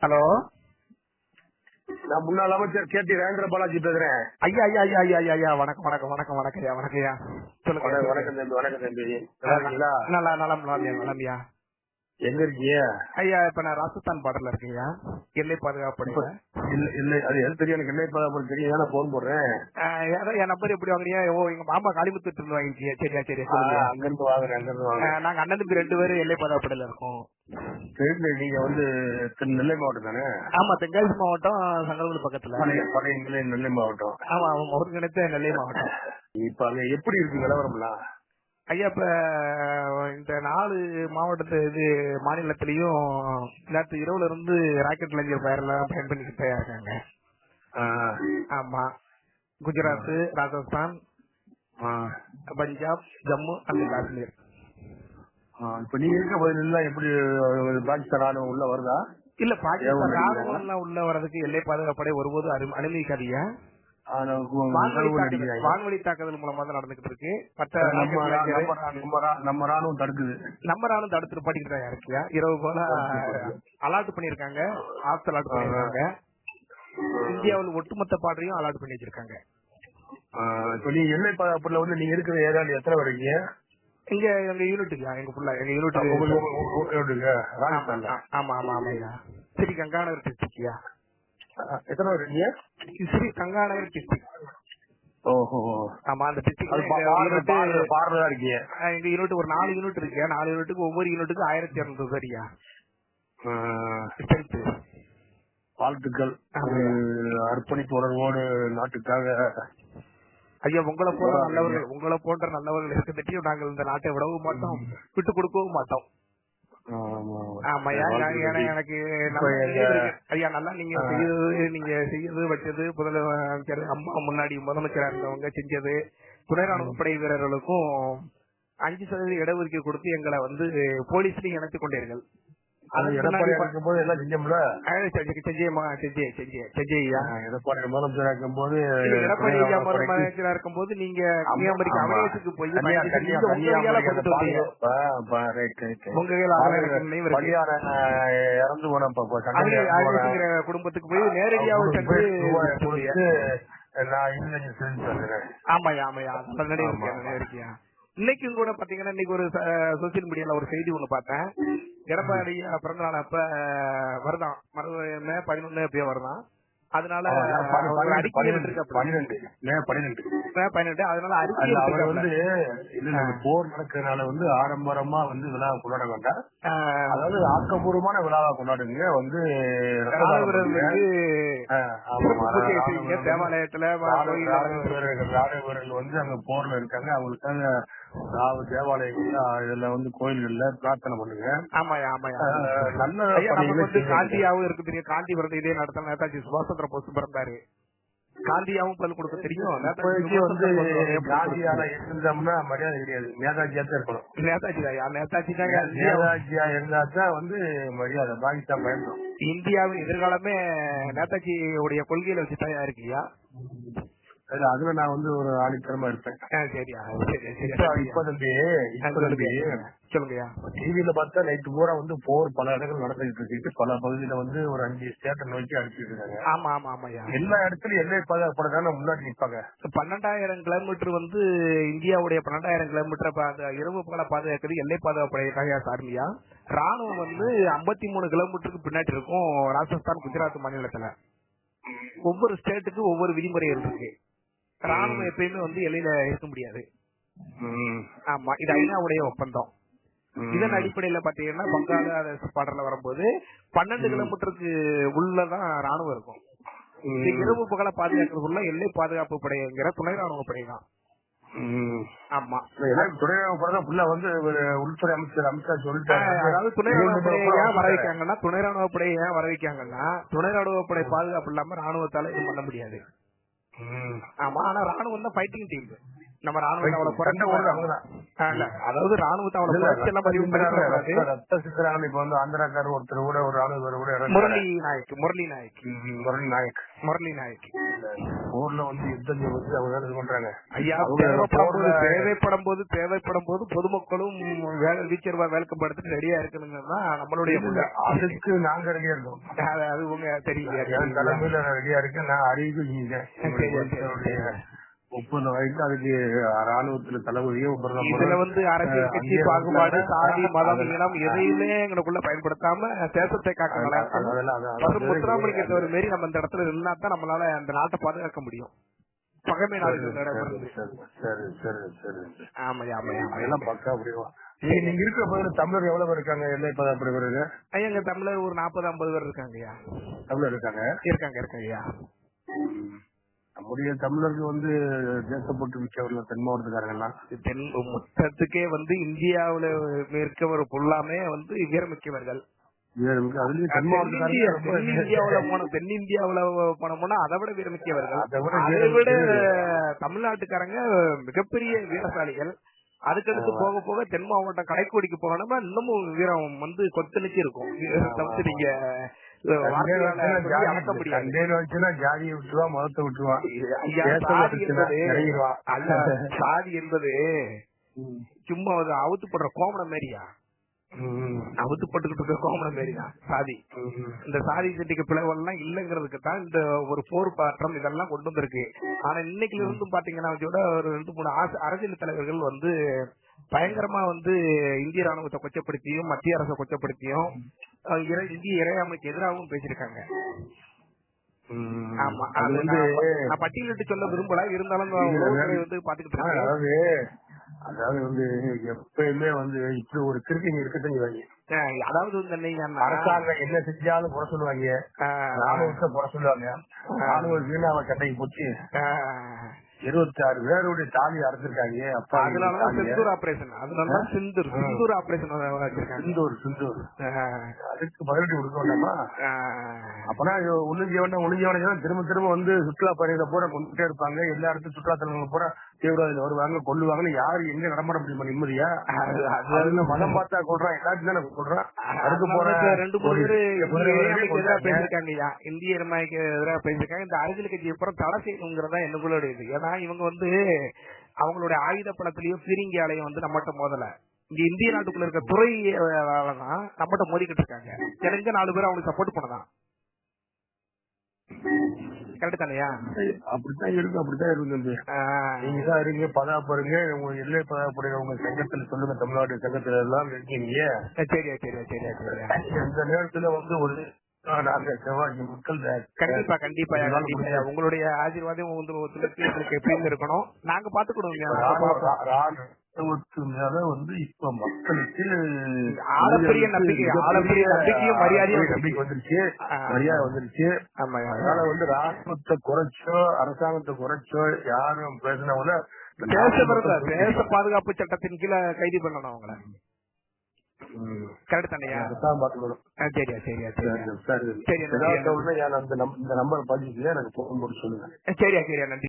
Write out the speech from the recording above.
Hello நான் முன்னாள் அமைச்சர் கே டி ரேந்திர பாலாஜி பேசுறேன் ஐயா ஐயா ஐயா ஐயா ஐயா ஐயா வணக்கம் வணக்கம் வணக்கம் வணக்கம் ஐயா வணக்கம் ஐயா சொல்லுங்க வணக்கம் வணக்கம் தம்பி வணக்கம் தம்பி நல்லா நல்லா நலம் நலம்யா நலம்யா எங்க இருக்கீங்க? ஐயா இப்ப நான் ராஜஸ்தான் பார்டர்ல இருக்கேன்யா. எல்லை பாதுகாப்பு இல்ல இல்ல அது எது தெரியும் எனக்கு என்ன இப்ப தெரியும். நான் போன் போடுறேன். என் நம்பர் எப்படி வாங்குறியா ஓ எங்க மாமா காளிமுத்து இருந்து வாங்கிச்சியா சரியா சொல்லுங்க. அங்க இருந்து வாங்குறேன் அங்க இருந்து வாங்குறேன். ஆஹ் நாங்க அண்ணன் தம்பி ரெண்டு பேரும் எல்லை பாதுகாப்பு படையில இருக்கோம். நீங்க வந்து நெல்லை மாவட்டம் தானே? ஆமா தென்காசி மாவட்டம் சங்கரகுடி பக்கத்துல. பழைய நெல்லை மாவட்டம். ஆமா ஆமா ஒருங்கிணைத்த நெல்லை மாவட்டம். இப்ப அங்க எப்படி இருக்கு நிலவரம்லாம்? ஐயா இப்ப இந்த நாலு மாவட்டத்து இது மாநிலத்திலயும் நேற்று இரவுல இருந்து ராக்கெட் லாஞ்சர் ஃபயர் எல்லாம் பயன் பண்ணிக்கிட்டே இருக்காங்க ஆமா. குஜராத் ராஜஸ்தான் பஞ்சாப் ஜம்மு அண்ட் காஷ்மீர். இப்ப நீங்க இருக்க பகுதியில எப்படி பாகிஸ்தான் ராணுவம் உள்ள வருதா? இல்ல பாகிஸ்தான் ராணுவம் உள்ள வர்றதுக்கு எல்லை பாதுகாப்படை ஒருபோது அனு- அனுமதிக்காதீங்க. வான்வழி தாக்குதல் மூலமா தான் நடந்துகிட்டு இருக்கு மற்ற நம்ம ராணுவம் தடுக்குது நம்ம ராணுவம் தடுத்து பாட்டிக்கிட்டு தான் இருக்கியா இரவு போல அலாட் பண்ணிருக்காங்க ஆப்ஸ் அலாட் பண்ணிருக்காங்க இந்தியாவில் ஒட்டுமொத்த பாடுறையும் அலாட் பண்ணி வச்சிருக்காங்க நீங்க எல்லை பாதுகாப்புல வந்து நீங்க இருக்கிற ஏரியால எத்தனை வரீங்க இங்க எங்க யூனிட்டுக்கு எங்க ஃபுல்லா எங்க ராஜஸ்தான்ல ஆமா ஆமா ஆமா ஸ்ரீ கங்காநகர் டிஸ்ட்ரிக்ட்யா எத்தனை வரீங்க ஸ்ரீ கங்காநகர் டிஸ்ட்ரிக்ட் ஓஹோ. ஆமா அந்த டிஸ்ட்ரிக்ட் இருக்கீங்க எங்க யூனிட் ஒரு நாலு யூனிட் இருக்கு. நாலு யூனிட்டுக்கு ஒவ்வொரு யூனிட்டுக்கு ஆயிரத்தி இருநூறு சரியா? ஆ, ஸ்ட்ரென்த் வாழ்த்துக்கள். ஒரு அர்ப்பணிப்பு உணர்வோடு நாட்டுக்காக. ஐயா உங்களை போன்ற நல்லவர்கள் உங்களை போன்ற நல்லவர்கள் இருக்கட்டையும் நாங்கள் இந்த நாட்டை விடவும் மாட்டோம் விட்டு கொடுக்கவும் மாட்டோம். ஆமா. எனக்கு-. ஐயா நல்லா நீங்க. செய்யறது நீங்க செய்யறது வச்சது முதலமைச்சர் அம்மா முன்னாடி முதலமைச்சரா இருந்தவங்க செஞ்சது துணை ராணுவ படை வீரர்களுக்கும் அஞ்சு சதவீத இடஒதுக்கீடு கொடுத்து எங்களை வந்து போலீஸ்லயும் இணைத்துக் கொண்டீர்கள் எடப்பாடி இருக்கும் போது எல்லாம் செஞ்சோம்ல? ஆ, செஞ்சு- செஞ்சே செஞ்சே செஞ்சே ஐயா. ஆ, எடப்பாடி முதலமைச்சரா இருக்கும் போது எடப்பாடி முதலமைச்சரா நீங்க கன்னியாகுமரிக்கு போய் பயணிச்சு கன்னியா- நீங்க கன்னியாகுமரிக்கு இறந்து போன குடும்பத்துக்கு போய் நேரடியாக சென்று போய் ரூபாய் சொல்லுங்க. கொடுத்து நான் இன்ஜினியரிங் செஞ்சு தந்துடுறேன். ஆமாய்யா ஆமாய்யா. அந்த நினைவு ஆமா. இருக்கியா நினைவு இருக்கியா இன்னைக்கும் கூட பாத்தீங்கன்னா இன்னைக்கு ஒரு சோசியல் மீடியால ஒரு செய்தி ஒண்ணு பார்த்தேன். எடப்பாடி பிறந்த நாள் அப்ப வருதான். மே பதினொன்னு எப்படியோ வருதான். அதனால ஆமா, நான் பதி- ஒரு பன்னிரெண்டு, அறிக்கை பன்னிரெண்டு, விட்டுருக்காப்ல. பன்னிரெண்டு, மே பன்னிரெண்டு. மே பதினெட்டு. அதனால அவர். வந்து போர் நடக்கிறதுனால வந்து ஆடம்பரமா வந்து விழா கொண்டாட வேண்டாம் அதாவது ஆக்கப்பூர்வமான விழாவா கொண்டாடுங்க. வந்து தேவாலயத்துல ராணுவ வீரர்கள் வந்து அங்க போர்ல இருக்காங்க. அவங்களுக்காக ராவ தேவாலயங்கள்ல இதுல வந்து கோயில்கள்ல பிரார்த்தனை பண்ணுங்க. ஆமாய்யா ஆஹ், நல்ல நமக்கு வந்து. காந்தியாவும் இருக்கு தெரியும்? காந்தி பிறந்த இதே நடத்த நேதாஜி சுபாஷ் சந்திர போஸ் பிறந்தாரு. காந்தியாவும் பல் கொடுக்க தெரியும்? வந்து காந்தியால இருந்தோம்னா மரியாதை கிடையாது. நேதாஜியா தான் இருக்கணும். நேதாஜி தான் நேதாஜி இந்தியா- நேதாஜியா இருந்தா தான் வந்து மரியாதை பாகிஸ்தான் பயன்படும் இந்தியாவின் எதிர்காலமே நேதாஜி உடைய கொள்கையில வச்சுதான் இருக்குயா அதுல அதுல நான் வந்து ஒரு ஆணித்தரமா இருப்பேன் டிவில பார்த்தா நைட்டு பூரா வந்து போர் பல இடங்கள் நடந்துகிட்டு இருக்கு. பல பகுதியில வந்து ஒரு அஞ்சு ஸ்டேட்டை நோக்கி அடிச்சிட்டு இருக்காங்க. ஆமா ஆமா ஆமாய்யா. எல்லா இடத்துலயும் எல்லை பாதுகாப்பட தானே முன்னாடி நிப்பாங்க. பன்னெண்டாயிரம் கிலோமீட்டர் வந்து இந்தியாவுடைய பன்னெண்டாயிரம் கிலோமீட்டர் இரவு பகல பாதுகாக்கிறது எல்லை பாதுகாப்பு சார்மியா ராணுவம் வந்து ஐம்பத்தி மூணு கிலோமீட்டருக்கு பின்னாடி இருக்கும் ராஜஸ்தான் குஜராத் மாநிலத்துல. ஒவ்வொரு ஸ்டேட்டுக்கு ஒவ்வொரு விதிமுறைகள் இருக்கு ராணுவம் எப்பயுமே வந்து எல்லையில இருக்க முடியாது. ஆமா இது ஐநாவுடைய ஒப்பந்தம். இதன் அடிப்படையில பாத்தீங்கன்னா பங்களாதேஷ் பாடல வரும்போது பன்னெண்டு கிலோமீட்டருக்கு உள்ளதான் ராணுவம் இருக்கும். இரவு பகல பாதுகாக்கிறதுக்குள்ள எல்லை பாதுகாப்பு படைங்கிற துணை ராணுவ படை தான். ஆமா. துணை படம் ஃபுல்லா வந்து உள்துறை அமைச்சர் அமித்ஷா சொல்லிட்டாரு. அதாவது துணை ராணுவ படையை ஏன் வர வைக்காங்கன்னா துணை ராணுவ படையை ஏன் வர வைக்காங்கன்னா துணை ராணுவ படை பாதுகாப்பு இல்லாம ராணுவத்தால இது பண்ண முடியாது. ஆமா ஆனா ராணுவம் தான் ஃபைட்டிங் டீம் நம்ம ராணுவத்தை அவ்வளவு அதாவது ராணுவத்தை அவ்வளவு குறைச்சு எல்லாம் பதிவு சித்தராங்க இப்ப வந்து ஆந்திராக்காரர் ஒருத்தர் கூட ஒரு ராணுவ கூட. முரளி நாயக் முரளி நாயக். முரளி நாயக். முரளி நாயக். போர்ல வந்து யுத்தம் வந்து அவங்க இது பண்றாங்க. ஐயா தேவைப்படும் போது தேவைப்படும் போது பொதுமக்களும் வீச்சர்வா வேலைக்கப்படுத்திட்டு ரெடியா இருக்கணுங்கிறது தான் நம்மளுடைய அதுக்கு நாங்க ரெடியா இருக்கோம் அது உங்க தெரியல தலைமையில ரெடியா இருக்கேன். நான் சரி. முப்பது வயசுல அதுக்கு ராணுவத்துல பிரதமரும், இதுல வந்து அரசியல் கட்சி பாகுபாடு. சாதி மதம் இனம் எதையுமே எங்களுக்குள்ள பயன்படுத்தாம தேசத்தை காக்க நல்லா அதெல்லாம் அதெல்லாம் பசு முத்துராமலிங்கத்தவர் மாரி நம்ம இந்த இடத்துல இருந்தா தான் நம்மளால அந்த நாட்டை பாதுகாக்க முடியும். பகமை நாடுகள் சரி, சரி, சரி ஆமாய்யா ஆமாய்யா. அதெல்லாம் பக்கா அப்படியே நீங்க இருக்கிற பகுதியில் தமிழர் எவ்வளவு பேர் இருக்காங்க? எல்லை பதாப்படி பிறகு ஐயா தமிழர் ஒரு நாற்பது ஐம்பது பேர் இருக்காங்கய்யா. தமிழர் இருக்காங்க? இருக்காங்க இருக்காங்கய்யா. நம்முடைய தமிழர்கள் வந்து தேசப்பட்டு மிக்கவர்கள் தென் மாவட்டத்துக்காரங்கலாம் தென் மொத்தத்துக்கே வந்து இந்தியாவுல இருக்கவர் ஃபுல்லாமே வந்து மாவட்டத்துக்காரங்க ரொம்ப தென்னிந்தியாவுல போன தென்னிந்தியாவுல போனோம்னா அதை விட வீரமிக்கவர்கள். அதை விட தமிழ்நாட்டுக்காரங்க மிகப்பெரிய வீரசாலிகள். அதுக்கடுத்து போக போக தென் மாவட்டம் கடைக்கோடிக்கு போனோம்னா இன்னமும் வீரம் வந்து கொத்தளிச்சு இருக்கும். தவிர்த்து நீங்க சாதி என்பது சும்மா அவுத்து போடுற கோமணம் மாரியா ம். அவுத்து போட்டுக்கிட்டு இருக்க கோமணம் மாரிதான் சாதி. இந்த சாதி சண்டிக்கு பிளவெல்லாம் இல்லங்கிறதுக்கு தான் இந்த ஒரு போர் பாற்றம் இதெல்லாம் கொண்டு வந்திருக்கு. ஆனா இன்னைக்குல இருந்து பாத்தீங்கன்னா ஒரு ரெண்டு மூணு அரசியல் தலைவர்கள் வந்து பயங்கரமா வந்து இந்திய ராணுவத்தை கொச்சப்படுத்தியும் மத்திய அரசை கொச்சப்படுத்தியும் இந்திய இறையாமைக்கு எதிராகவும் பேசியிருக்காங்க. ஆமா. அது வந்து நான் பட்டியலிட்டு சொல்ல விரும்பல. இருந்தாலும் வந்து பாத்துக்கிட்டு இருக்கேன். அதாவது வந்து எப்பயுமே வந்து இப்படி ஒரு செய்வாங்க அஹ், அதாவது வந்து அரசாங்கம் என்ன செஞ்சாலும் குறை சொல்லுவாங்க. ராணுவத்தை குறை சொல்லுவாங்க. ராணுவ வீணாவை கட்டைக்கு போச்சு. இருபத்தி ஆறு பேருடைய தாலி அறுத்திருக்காங்க அப்பா அதனாலதான் செந்தூர் ஆபரேஷன் அதனாலதான் செந்தூர். செந்தூர் ஆபரேஷன் சிந்தூர் சிந்தூர். அதுக்கு பதிலடி கொடுக்க வேண்டாமா அப்பனா உளுஞ்சவன உளுஞ்சவன திரும்ப திரும்ப வந்து சுற்றுலா பயணிகளை பூரா கொண்டுட்டே இருப்பாங்க. எல்லா இடத்துக்கும் சுற்றுலா தலங்கள் பூரா தீவிரவாதிகள் வருவாங்க கொல்லுவாங்கன்னு யாரு எங்க நடமாட முடியுமா நிம்மதியா? அது- அது அது இந்த மதம் பார்த்தா கொள்றான் எல்லாத்தையும் தானே கொள்றான். அதுக்கு அதனால போற ரெண்டு மூணு பேரு. பேசிருக்காங்க இந்திய எதிராக பேசிருக்காங்க இந்த அரசியல் கட்சி அப்புறம் தடை செய்யணுங்கிறதா என்னுடைய இது ஏன்னா இவங்க வந்து அவங்களுடைய ஆயுத படத்திலயும் பீரிங்கியாலையும் வந்து நம்மகிட்ட மோதல. இங்க இந்திய நாட்டுக்குள்ள இருக்க துறை தான் நம்மகிட்ட மோதிக்கிட்டு இருக்காங்க. தெரிஞ்ச நாலு பேர் அவங்களுக்கு சப்போர்ட் பண்ணதான். கரெக்ட் தானையா? அப்படித்தான் இருக்கு அப்படித்தான் இருக்கு தம்பி. நீங்க தான் இருங்க பதாப்படுங்க உங்க எல்லை பதாப்படுங்க உங்க சங்கத்துல சொல்லுங்க தமிழ்நாடு சங்கத்துல எல்லாம் இருக்கீங்க. சரியா சரியா சரியா இந்த நேரத்துல வந்து ஒரு செவ்வாய் மக்கள் கண்டிப்பா கண்டிப்பா கண்டிப்பா உங்களுடைய ஆசீர்வாதம் எங்களுக்கு எப்பயும் இருக்கணும் நாங்க ராணுவத்து மேல வந்து இப்ப மக்களுக்கு ஆழப்பெரிய நம்பிக்கை, ஆழப்பெரிய நம்பிக்கையும் மரியாதையும் நம்பிக்கை வந்துருச்சு. மரியாதை வந்துருச்சு. ஆமா அதனால வந்து ராணுவத்தை குறைச்சோ அரசாங்கத்தை குறைச்சோ யாரும் பேசினா கூட இந்த தேச தேச பாதுகாப்பு சட்டத்தின் கீழே கைது பண்ணணும் அவங்கள. கரெக்ட் தானையா சரியா சரியா சரி, சரி. இந்த நம்பர் பதிவு எனக்கு போன் போட்டு சொல்லுங்க. சரியா சரியா நன்றி.